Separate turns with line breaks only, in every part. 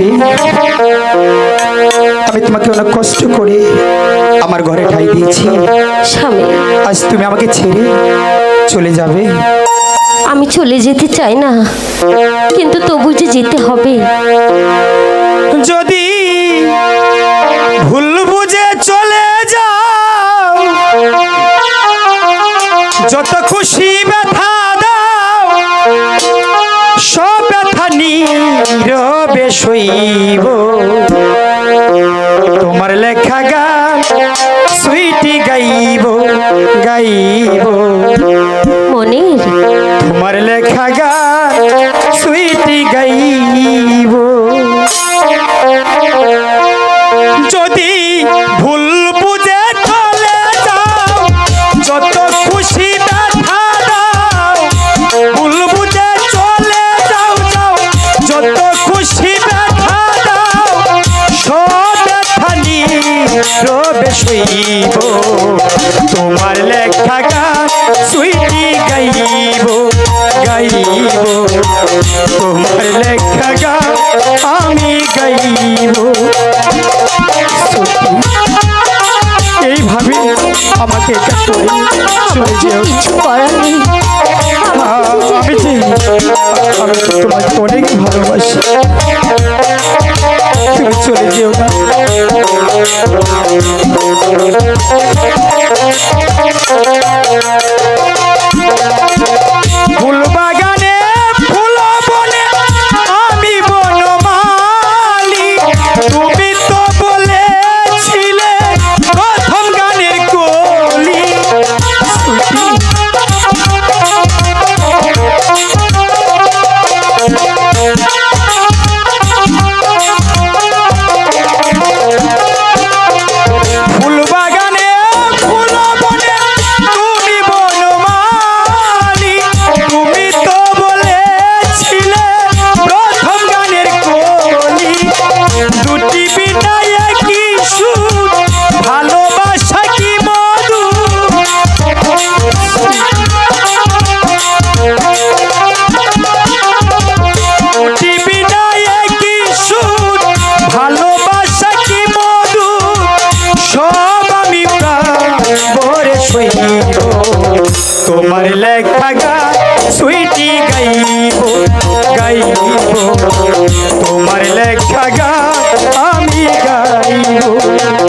বেটি আমি তোমাকে অনেক কষ্ট করে আমার ঘরে ঠাই দিয়েছি।
স্বামী।
আজ তুমি আমাকে ছেড়ে চলে যাবে।
আমি চলে যেতে চাই না কিন্তু তবু যে যেতে হবে।
যদি ভুল বুঝে চলে যাও যত খুশি ব্যথা শৈব তোমার লেখা গান সুইটি গাইব গাইব।
মনির।
তোমার লেখা গান সুইটি গাইব। গাইব তোমার লেখা গা সুইটি গাইব গাইব। তোমার লেখা গা আমি গাইব।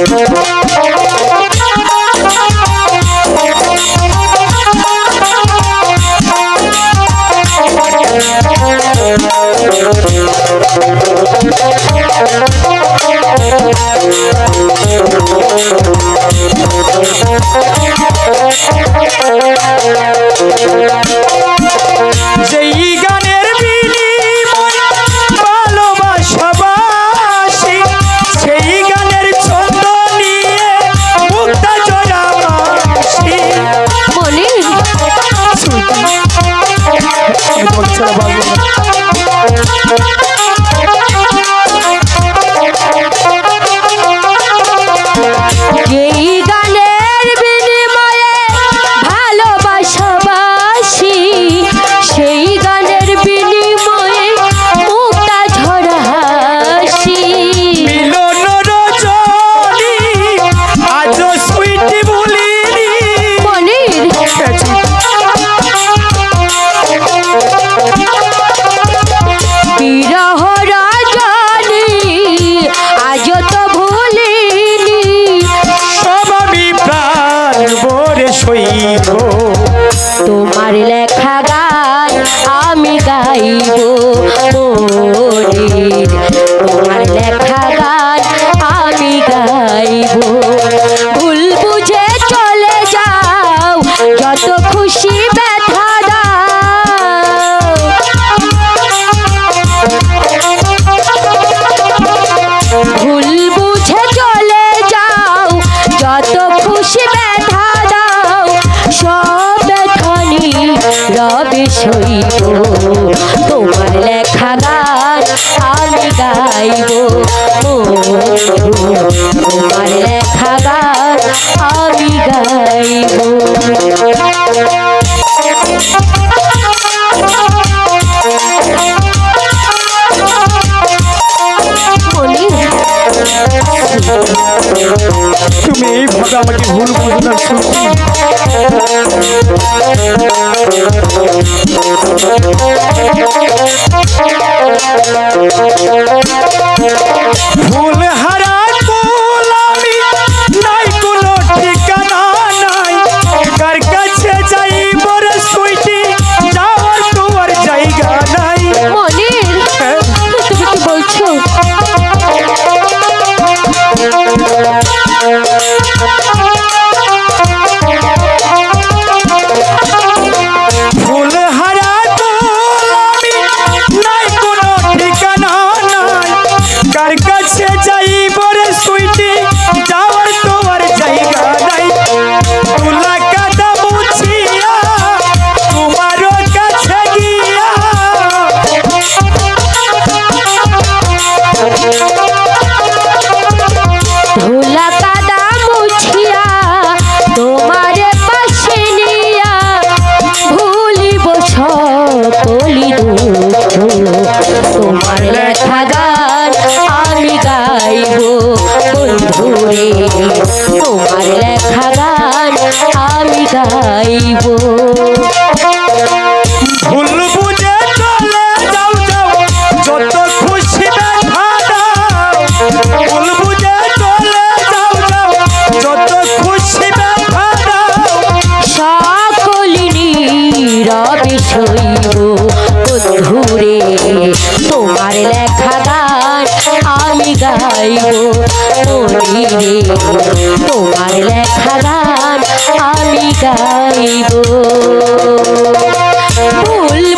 তোমার লেখা গান আমি গাইব তুমি এইভাবে
আমাকে ভুল বোঝানোর শুনছি তোমার
লেখা গান আমি গাইব রে। তোমার লেখা গান আমি গাইব। ফুল